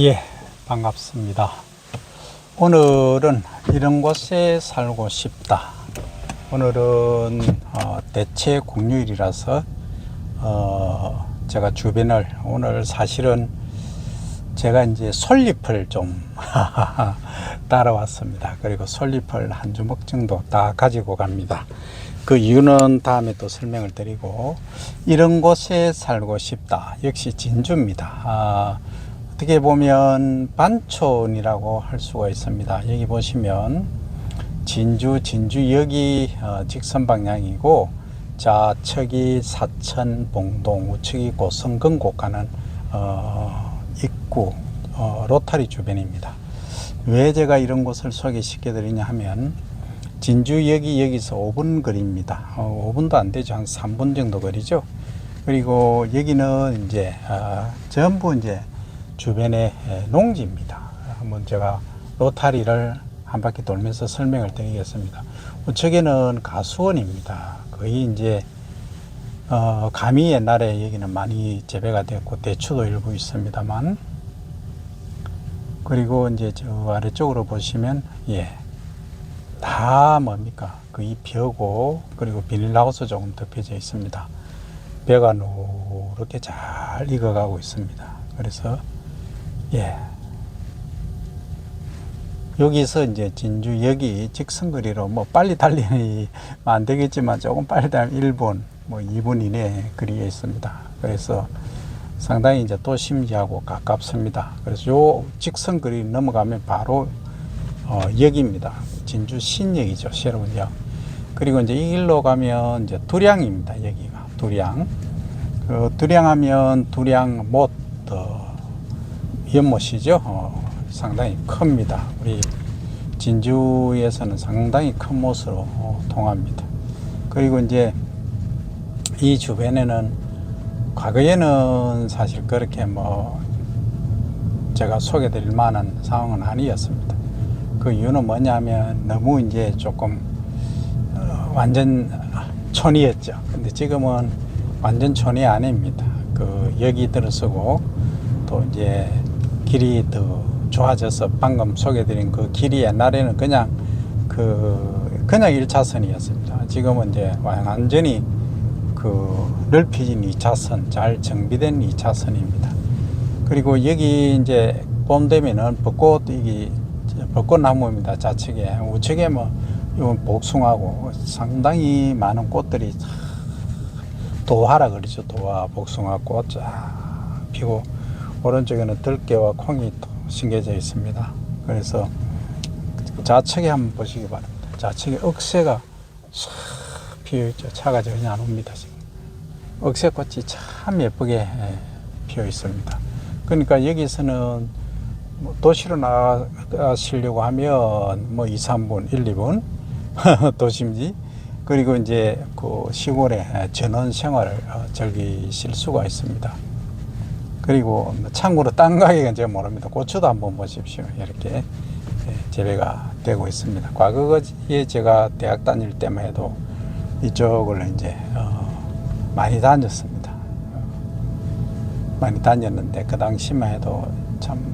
예, 반갑습니다. 오늘은 이런 곳에 살고 싶다. 오늘은 어, 대체 공휴일이라서 어, 제가 주변을 오늘 사실은 제가 이제 솔잎을 좀 따라왔습니다. 그리고 솔잎을 한 주먹 정도 다 가지고 갑니다. 그 이유는 다음에 또 설명을 드리고 이런 곳에 살고 싶다. 역시 진주입니다. 아, 어떻게 보면 반촌이라고 할 수가 있습니다. 여기 보시면 진주, 진주역이 어, 직선 방향이고 좌측이 사천, 봉동, 우측이 고성근곡 가는 어, 입구 어, 로타리 주변입니다. 왜 제가 이런 곳을 소개시켜 드리냐 하면 진주역이 여기서 5분 거리입니다. 어, 5분도 안 되죠. 한 3분 정도 거리죠. 그리고 여기는 이제 어, 전부 이제 주변의 에, 농지입니다. 한번 제가 로타리를 한 바퀴 돌면서 설명을 드리겠습니다. 우측에는 가수원입니다. 거의 이제 어, 감이 옛날에 여기는 많이 재배가 됐고 대추도 일부 있습니다만 그리고 이제 저 아래쪽으로 보시면 예. 다 뭡니까? 거의 벼고 그리고 비닐하우스 조금 덮여져 있습니다. 벼가 노랗게 잘 익어가고 있습니다. 그래서 예. 여기서 이제 진주 여기 직선거리로 뭐 빨리 달리면 안 되겠지만 조금 빨리 달리면 1분 뭐 2분 이내 거리에 있습니다. 그래서 상당히 이제 도심지하고 가깝습니다. 그래서 요 직선거리 넘어가면 바로 어, 역입니다. 진주 신역이죠. 역. 그리고 이제 이 길로 가면 이제 두량입니다. 여기가 두량. 그 두량하면 두량 못 어, 연못이죠. 어, 상당히 큽니다. 우리 진주에서는 상당히 큰 못으로 어, 통합니다. 그리고 이제 이 주변에는 과거에는 사실 그렇게 뭐 제가 소개드릴 만한 상황은 아니었습니다. 그 이유는 뭐냐면 너무 이제 조금 어, 완전 촌이었죠. 근데 지금은 완전 촌이 아닙니다. 그 여기 들어서고 또 이제 길이 더 좋아져서 방금 소개드린 그 길이 옛날에는 그냥 그 그냥 1차선이었습니다. 지금은 이제 완전히 그 넓혀진 2차선, 잘 정비된 2차선입니다. 그리고 여기 이제 봄 되면은 벚꽃 이게 벚꽃나무입니다. 좌측에 우측에 뭐 이건 복숭아고 상당히 많은 꽃들이 도화라 그러죠. 도화, 복숭아 꽃쫙 피고 오른쪽에는 들깨와 콩이 또 심겨져 있습니다. 그래서 좌측에 한번 보시기 바랍니다. 좌측에 억새가 싹 피어 있죠. 차가 전혀 안 옵니다. 지금 억새꽃이 참 예쁘게 예, 피어 있습니다. 그러니까 여기서는 뭐 도시로 나가시려고 하면 뭐 2, 3분, 1, 2분 도심지 그리고 이제 그 시골에 전원 생활을 어, 즐기실 수가 있습니다. 그리고 참고로 땅 가격은 제가 모릅니다. 고추도 한번 보십시오. 이렇게 예, 재배가 되고 있습니다. 과거에 제가 대학 다닐 때만 해도 이쪽을 이제 어, 많이 다녔습니다. 어, 많이 다녔는데 그 당시만 해도 참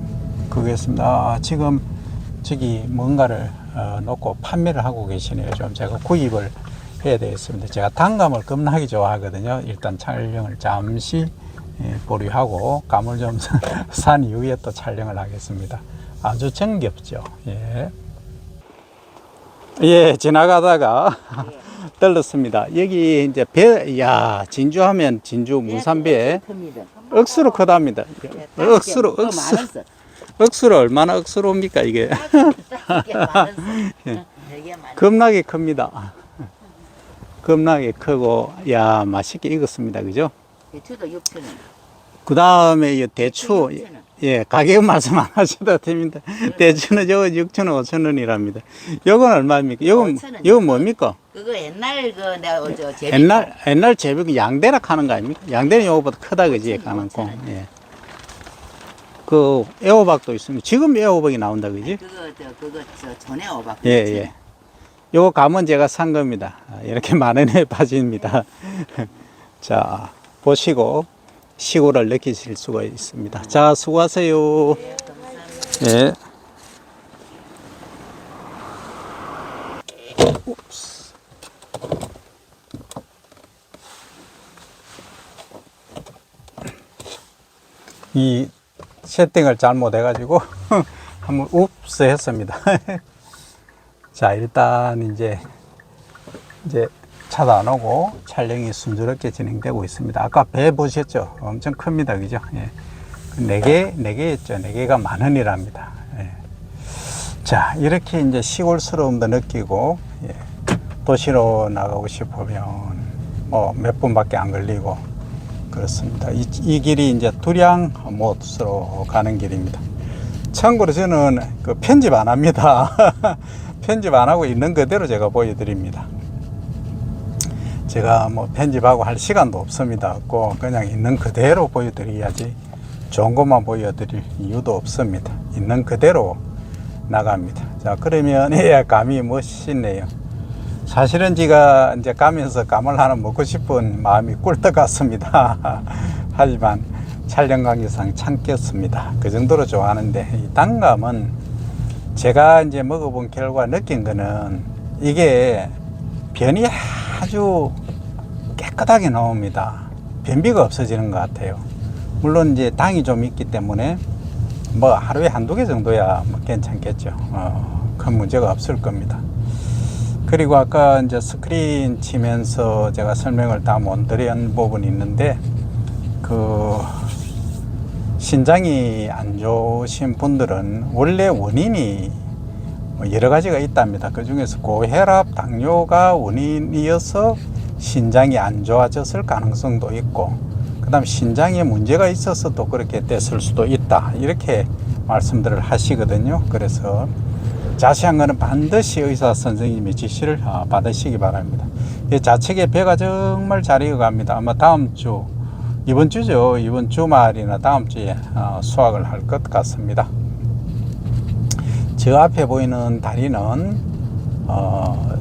그거였습니다. 아, 지금 저기 뭔가를 어, 놓고 판매를 하고 계시네요. 좀 제가 구입을 해야 되겠습니다. 제가 단감을 겁나게 좋아하거든요. 일단 촬영을 잠시 예, 보류하고 감을 좀 산 이후에 또 촬영을 하겠습니다. 아주 정겹죠. 예. 예, 지나가다가 들렀습니다. 여기 이제 배, 야, 진주하면 진주 무산배 억수로 크답니다. 억수로, 억수로, 억수로 얼마나 억수로입니까, 이게? 겁나게 큽니다. 겁나게 크고, 야, 맛있게 익었습니다. 그죠? 대추도 6천 원. 그 다음에 이 대추, 예, 가격 말씀 안 하셔도 됩니다. 대추는 저거 6,000원, 5,000원이랍니다. 요건 얼마입니까? 요건, 5,000원. 요건 뭡니까? 그거 옛날 그 내가 어저 제비 옛날, 옛날 제비 양대락 하는 거 아닙니까? 양대는 요거보다 크다, 그지? 가는 콩. 예. 그, 애호박도 있습니다. 지금 애호박이 나온다, 그지? 그거 저 그거 저 전에 오박. 예, 예. 요거 감은 제가 산 겁니다. 아, 이렇게 만 원에 빠집니다. 자, 보시고 시골을 느끼실 수가 있습니다. 자, 수고하세요. 예. 이 세팅을 잘못해가지고 한번 웁스 했습니다. 자, 일단 이제 이제 차단하고 촬영이 순조롭게 진행되고 있습니다. 아까 배 보셨죠? 엄청 큽니다. 그죠? 예. 네 개, 네 개였죠. 네 개가 만 원이랍니다. 예. 자, 이렇게 이제 시골스러움도 느끼고, 예. 도시로 나가고 싶으면 뭐 몇 분밖에 안 걸리고, 그렇습니다. 이, 이 길이 이제 두량 못으로 가는 길입니다. 참고로 저는 그 편집 안 합니다. 편집 안 하고 있는 그대로 제가 보여드립니다. 제가 뭐 편집하고 할 시간도 없습니다. 없고 그냥 있는 그대로 보여드려야지 좋은 것만 보여드릴 이유도 없습니다. 있는 그대로 나갑니다. 자 그러면 예 감이 멋있네요. 사실은 제가 이제 가면서 감을 하나 먹고 싶은 마음이 꿀떡 같습니다. 하지만 촬영 관계상 참겠습니다. 그 정도로 좋아하는데 이 단감은 제가 이제 먹어본 결과 느낀 거는 이게 변이 아주 깨끗하게 나옵니다. 변비가 없어지는 것 같아요. 물론 이제 당이 좀 있기 때문에 뭐 하루에 한두 개 정도야 뭐 괜찮겠죠. 어, 큰 문제가 없을 겁니다. 그리고 아까 이제 스크린 치면서 제가 설명을 다 못 드린 부분이 있는데 그 신장이 안 좋으신 분들은 원래 원인이 뭐 여러 가지가 있답니다. 그 중에서 고혈압, 당뇨가 원인이어서 신장이 안 좋아졌을 가능성도 있고, 그 다음 신장에 문제가 있어서 또 그렇게 됐을 수도 있다. 이렇게 말씀들을 하시거든요. 그래서 자세한 거는 반드시 의사 선생님의 지시를 어, 받으시기 바랍니다. 이 좌측에 배가 정말 잘 익어갑니다. 아마 다음 주, 이번 주죠. 이번 주말이나 다음 주에 어, 수확을 할 것 같습니다. 저 앞에 보이는 다리는 어,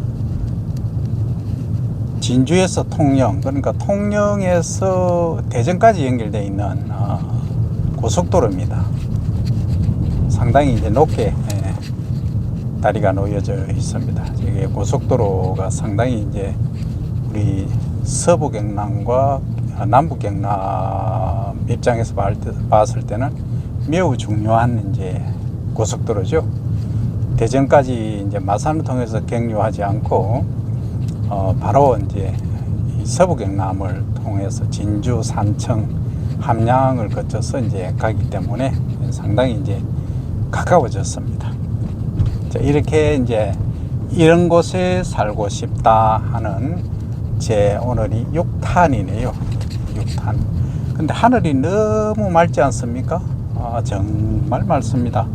진주에서 통영 그러니까 통영에서 대전까지 연결되어 있는 어, 고속도로입니다. 상당히 이제 높게 예, 다리가 놓여져 있습니다. 이게 고속도로가 상당히 이제 우리 서부 경남과 남부 경남 입장에서 봤을 때는 매우 중요한 이제 고속도로죠. 대전까지 이제 마산을 통해서 경유하지 않고 어 바로 이제 이 서부 경남을 통해서 진주, 산청, 함양을 거쳐서 이제 가기 때문에 상당히 이제 가까워졌습니다. 자, 이렇게 이제 이런 곳에 살고 싶다 하는 제 오늘이 6탄이네요. 6탄. 근데 하늘이 너무 맑지 않습니까? 아, 정말 맑습니다.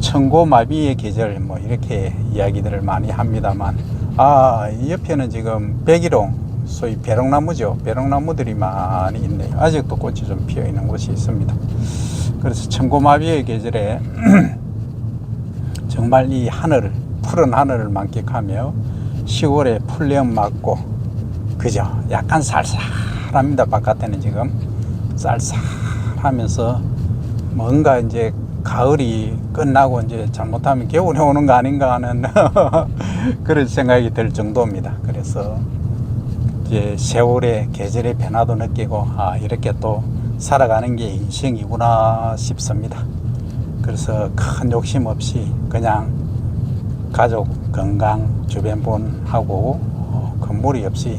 청고마비의 계절 뭐 이렇게 이야기들을 많이 합니다만 아, 이 옆에는 지금 백일홍 소위 배롱나무죠. 배롱나무들이 많이 있네요. 아직도 꽃이 좀 피어 있는 곳이 있습니다. 그래서 청고마비의 계절에 정말 이 하늘을 푸른 하늘을 만끽하며 시골에 풀레음 맞고 그죠 약간 쌀쌀합니다 바깥에는 지금 쌀쌀하면서 뭔가 이제 가을이 끝나고 이제 잘못하면 겨울이 오는 거 아닌가 하는 그런 생각이 들 정도입니다 그래서 이제 세월의 계절의 변화도 느끼고 아 이렇게 또 살아가는 게 인생이구나 싶습니다. 그래서 큰 욕심 없이 그냥 가족 건강 주변 분하고 어, 큰 무리 없이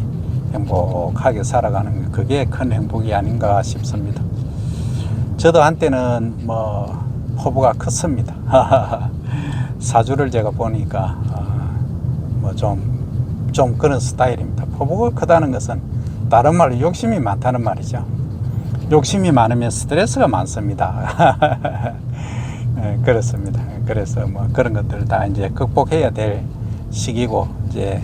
행복하게 살아가는 게 그게 큰 행복이 아닌가 싶습니다. 저도 한때는 뭐 포부가 컸습니다. 사주를 제가 보니까 뭐좀좀 그런 스타일입니다. 포부가 크다는 것은 다른 말로 욕심이 많다는 말이죠. 욕심이 많으면 스트레스가 많습니다. 예, 그렇습니다. 그래서 뭐 그런 것들 다 이제 극복해야 될 시기고 이제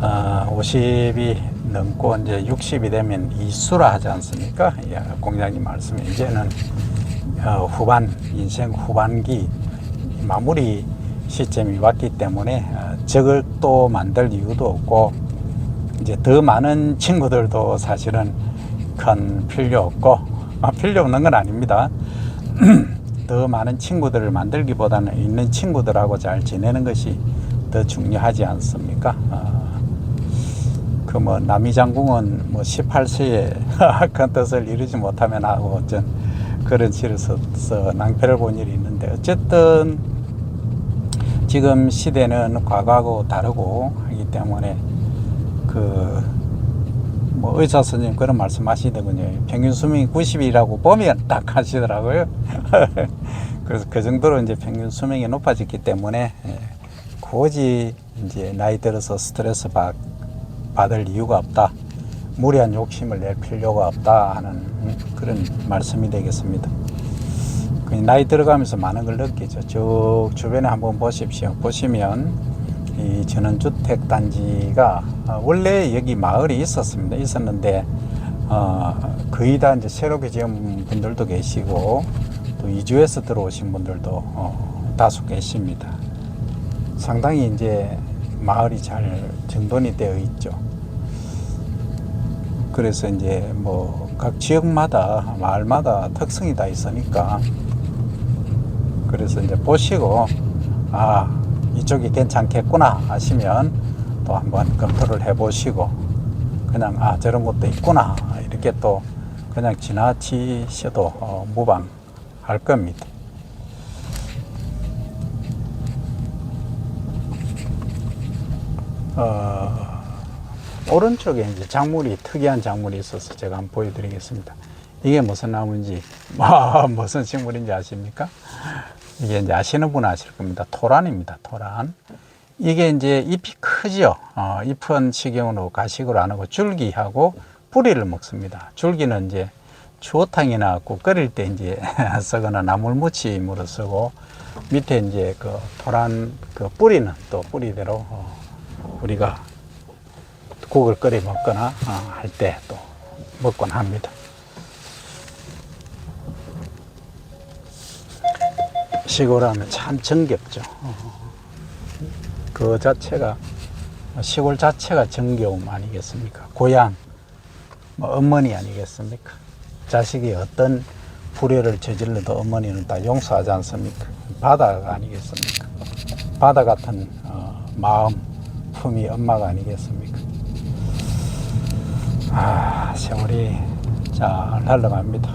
어, 50이 넘고 이제 60이 되면 이수라 하지 않습니까? 예, 공장님 말씀에 이제는 어, 후반 인생 후반기 마무리 시점이 왔기 때문에 어, 적을 또 만들 이유도 없고 이제 더 많은 친구들도 사실은 큰 필요 없고 아, 필요 없는 건 아닙니다. 더 많은 친구들을 만들기보다는 있는 친구들하고 잘 지내는 것이 더 중요하지 않습니까? 그뭐 남이 장궁은 뭐 18세에 큰 뜻을 이루지 못하면 하고 어쩐 그런 시로서 낭패를 본 일이 있는데 어쨌든 지금 시대는 과거하고 다르고 하기 때문에 그 뭐 의사 선생님 그런 말씀 하시더군요. 평균 수명이 90이라고 보면 딱 하시더라고요. 그래서 그 정도로 이제 평균 수명이 높아졌기 때문에 예, 굳이 이제 나이 들어서 스트레스 받, 받을 이유가 없다. 무리한 욕심을 낼 필요가 없다 하는 그런 말씀이 되겠습니다. 그 나이 들어가면서 많은 걸 느끼죠. 쭉 주변에 한번 보십시오. 보시면 이 전원주택 단지가 어, 원래 여기 마을이 있었습니다. 있었는데 어, 거의 다 이제 새롭게 지은 분들도 계시고 또 이주해서 들어오신 분들도 어, 다수 계십니다. 상당히 이제 마을이 잘 정돈이 되어 있죠. 그래서 이제 뭐 각 지역마다 마을마다 특성이 다 있으니까 그래서 이제 보시고 아 이쪽이 괜찮겠구나 하시면 또 한번 검토를 해 보시고 그냥 아 저런 것도 있구나 이렇게 또 그냥 지나치셔도 어, 무방할 겁니다. 어, 오른쪽에 이제 작물이 특이한 작물이 있어서 제가 한번 보여드리겠습니다. 이게 무슨 나무인지 뭐, 무슨 식물인지 아십니까? 이게 이제 아시는 분 아실 겁니다. 토란입니다. 토란. 이게 이제 잎이 크죠. 어, 잎은 식용으로 가식으로 안 하고 줄기하고 뿌리를 먹습니다. 줄기는 이제 추어탕이나 국 끓일 때 이제 쓰거나 나물 무침으로 쓰고 밑에 이제 그 토란 그 뿌리는 또 뿌리대로 어, 우리가 국을 끓여 먹거나 어, 할때 또 먹곤 합니다. 시골 하면 참 정겹죠. 어. 그 자체가 시골 자체가 정겨움 아니겠습니까? 고향, 뭐 어머니 아니겠습니까? 자식이 어떤 불효를 저질러도 어머니는 다 용서하지 않습니까? 바다가 아니겠습니까? 바다 같은 어, 마음, 품이 엄마가 아니겠습니까? 아, 세월이 잘 흘러갑니다.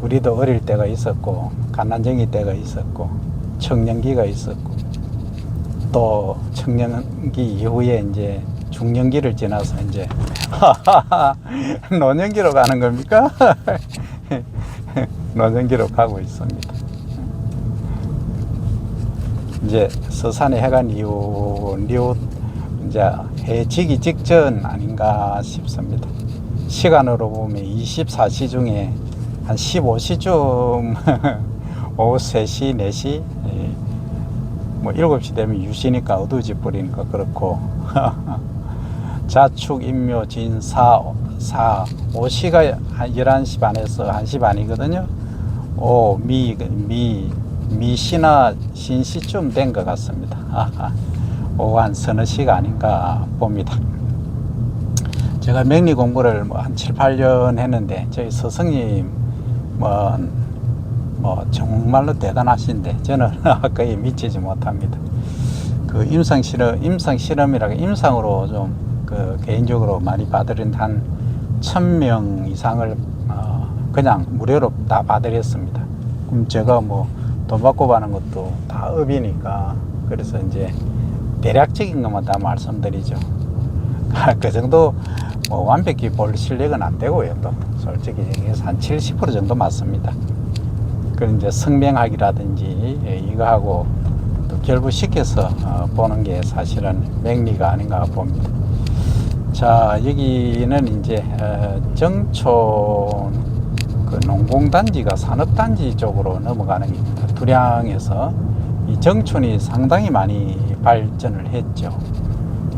우리도 어릴 때가 있었고, 갓난쟁이 때가 있었고, 청년기가 있었고, 또 청년기 이후에 이제 중년기를 지나서 이제 노년기로 가는 겁니까? 노년기로 가고 있습니다. 이제 서산에 해간 이후 이후 이제 해 지기 직전 아닌가 싶습니다. 시간으로 보면 24시 중에 한 15시쯤 오후 3시, 4시 뭐 7시 되면 유시니까 어두워지 버리니까 그렇고 자축, 인묘, 진, 사, 사, 오시가 한 11시 반에서 1시 반이거든요. 오, 미, 미, 미시나 신시쯤 된 것 같습니다. 오후 한 서너 시가 아닌가 봅니다. 제가 명리 공부를 뭐 한 7, 8년 했는데 저희 스승님 뭐, 뭐 정말로 대단하신데 저는 거의 미치지 못합니다. 그 임상 실험, 임상 실험이라고 임상으로 좀 그 개인적으로 많이 받으린 한 천 명 이상을 어 그냥 무료로 다 받으렸습니다. 그럼 제가 뭐 돈 받고 받는 것도 다 업이니까 그래서 이제 대략적인 것만 다 말씀드리죠. 그 정도 뭐 완벽히 볼 실력은 안 되고요. 또 솔직히 얘기해서 한 70% 정도 맞습니다. 그 이제 성명학이라든지 예, 이거하고 또 결부시켜서 어, 보는 게 사실은 맹리가 아닌가 봅니다. 자 여기는 이제 어, 정촌 그 농공단지가 산업단지 쪽으로 넘어가는 겁니다. 두량에서 이 정촌이 상당히 많이 발전을 했죠.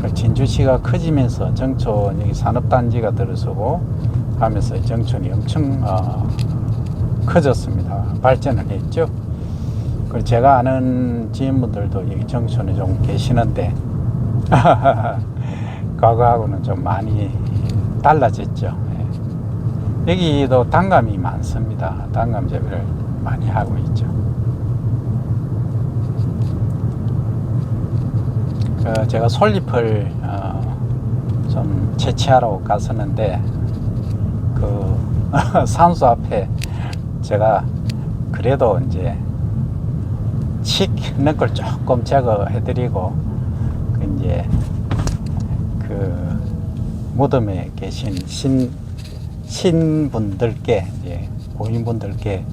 그 진주시가 커지면서 정촌 여기 산업단지가 들어서고 하면서 정촌이 엄청 어, 커졌습니다. 발전을 했죠. 그리고 제가 아는 지인분들도 여기 정촌에 좀 계시는데 과거하고는 좀 많이 달라졌죠. 예. 여기도 단감이 많습니다. 단감 재배를 많이 하고 있죠. 그 제가 솔잎을 어, 좀 채취하러 갔었는데 그 산수 앞에 제가 그래도 이제 칙 넣은 걸 조금 제거해드리고 그 이제 그 무덤에 계신 신 신분들께 이제 고인분들께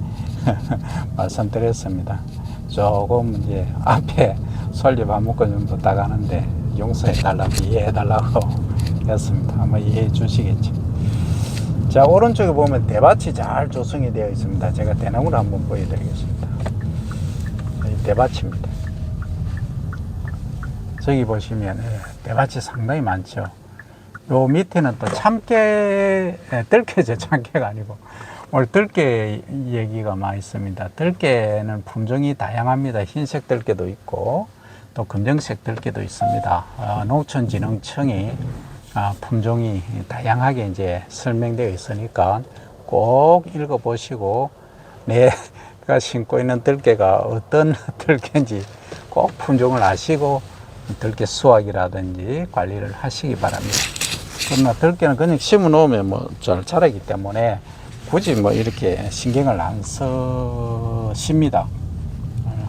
말씀드렸습니다. 조금 이제 앞에 설립 한 묶어 정도 따가는데 용서해 달라고 이해해 달라고 했습니다. 아마 이해해 주시겠지. 자 오른쪽에 보면 대밭이 잘 조성이 되어 있습니다. 제가 대나무를 한번 보여드리겠습니다. 이 대밭입니다. 저기 보시면 예, 대밭이 상당히 많죠. 요 밑에는 또 참깨, 예, 들깨죠. 참깨가 아니고. 오늘 들깨 얘기가 많이 있습니다. 들깨는 품종이 다양합니다. 흰색 들깨도 있고, 또 검정색 들깨도 있습니다. 어, 농촌진흥청이 아, 품종이 다양하게 이제 설명되어 있으니까 꼭 읽어보시고, 내가 신고 있는 들깨가 어떤 들깨인지 꼭 품종을 아시고, 들깨 수확이라든지 관리를 하시기 바랍니다. 그러나 들깨는 그냥 심어 놓으면 뭐 잘 자라기 때문에 굳이 뭐 이렇게 신경을 안 쓰십니다.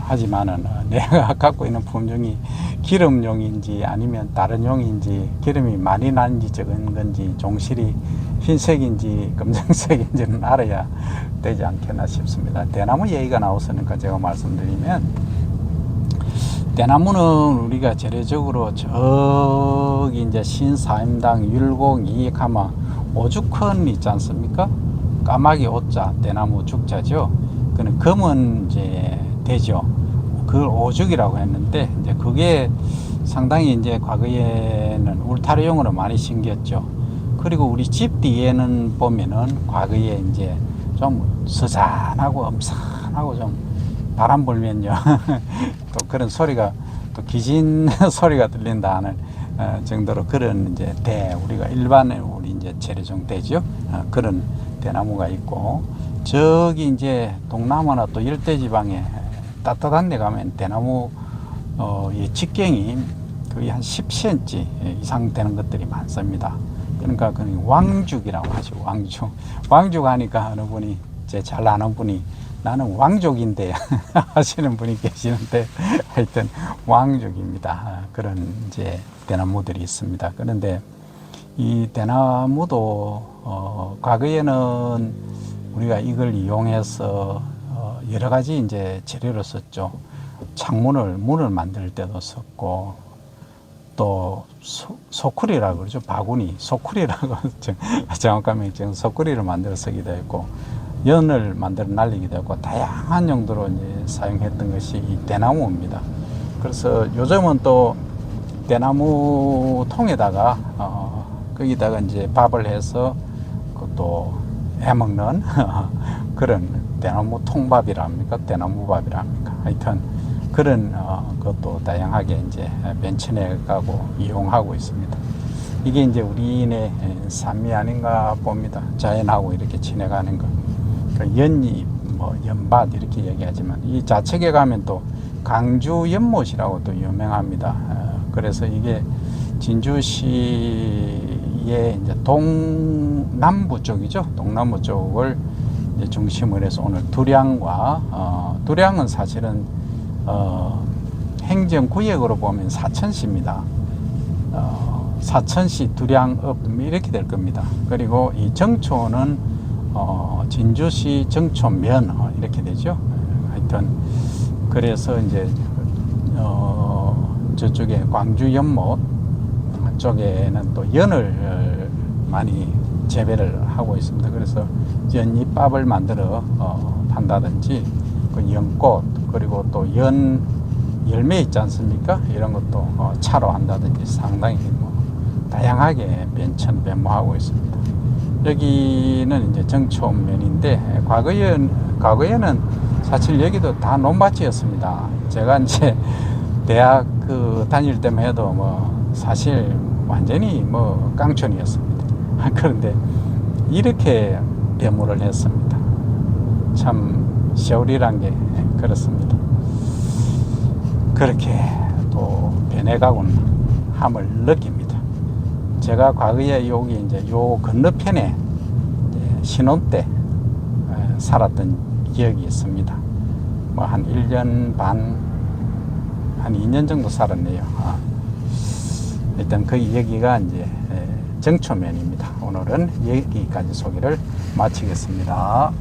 어, 하지만은 어, 내가 갖고 있는 품종이 기름용인지 아니면 다른 용인지 기름이 많이 난지 적은 건지 종실이 흰색인지 검정색인지는 알아야 되지 않겠나 싶습니다. 대나무 얘기가 나왔으니까 제가 말씀드리면 대나무는 우리가 재래적으로 저기 이제 신사임당 율곡 이익하마 오죽헌 있지 않습니까? 까마귀 오자 대나무 죽자죠. 그는 검은 이제 되죠. 그걸 오죽이라고 했는데 이제 그게 상당히 이제 과거에는 울타리용으로 많이 심겼죠. 그리고 우리 집 뒤에는 보면은 과거에 이제 좀 서산하고 엄산하고 좀 바람 불면요 또 그런 소리가 또 기진 소리가 들린다 하는 어, 정도로 그런 이제 대 우리가 일반의 우리 이제 재래종 대죠 어, 그런 대나무가 있고 저기 이제 동남아나 또 열대 지방에 따뜻한 데 가면 대나무 어, 이 직경이 거의 한 10cm 이상 되는 것들이 많습니다. 그러니까 그 왕죽이라고 하죠. 왕죽. 왕죽 하니까 어느 분이 제 잘 아는 분이 나는 왕족인데 하시는 분이 계시는데 하여튼 왕족입니다. 아, 그런 이제 대나무들이 있습니다. 그런데 이 대나무도 어, 과거에는 우리가 이걸 이용해서 어, 여러 가지 이제 재료로 썼죠. 창문을 문을 만들 때도 썼고 또 소, 소쿠리라고 그러죠. 바구니 소쿠리라고 정- 정확한 명칭 소쿠리를 만들어 쓰기도 했고 연을 만들어 날리기도 했고 다양한 용도로 이제 사용했던 것이 이 대나무입니다. 그래서 요즘은 또 대나무 통에다가 어, 거기다가 이제 밥을 해서 그것도 해먹는 그런 대나무 통밥이랍니까 대나무밥이랍니까 하여튼 그런 어, 것도 다양하게 이제 맨천해 가고 이용하고 있습니다. 이게 이제 우리인의 삶이 아닌가 봅니다. 자연하고 이렇게 지내가는 거. 그 연잎, 뭐 연밭 이렇게 얘기하지만 이 좌측에 가면 또 강주 연못이라고 또 유명합니다. 어, 그래서 이게 진주시의 이제 동남부 쪽이죠. 동남부 쪽을 중심으로 해서 오늘 두량과 어, 두량은 사실은 어, 행정구역으로 보면 사천시입니다. 어, 사천시 두량읍 이렇게 될 겁니다. 그리고 이 정초는 어, 진주시 정초면 어, 이렇게 되죠. 어, 하여튼 그래서 이제 어, 저쪽에 광주 연못 쪽에는 또 연을 어, 많이 재배를 하고 있습니다. 그래서 연잎밥을 만들어 어, 판다든지 그 연꽃 그리고 또 연 열매 있지 않습니까? 이런 것도 어, 차로 한다든지 상당히 뭐 다양하게 변천 변모하고 있습니다. 여기는 이제 정초면인데 과거에 과거에는 사실 여기도 다 논밭이었습니다. 제가 이제 대학 그 다닐 때만 해도 뭐 사실 완전히 뭐 깡촌이었습니다. 그런데 이렇게 변모를 했습니다. 참 세월이란 게 그렇습니다. 그렇게 또 변해가곤 함을 느낍니다. 제가 과거에 여기 이제 요 건너편에 신혼 때 에, 살았던 기억이 있습니다. 뭐 한 1년 반, 한 2년 정도 살았네요. 아, 일단 그 여기가 이제 에, 정초면입니다. 오늘은 여기까지 소개를 마치겠습니다.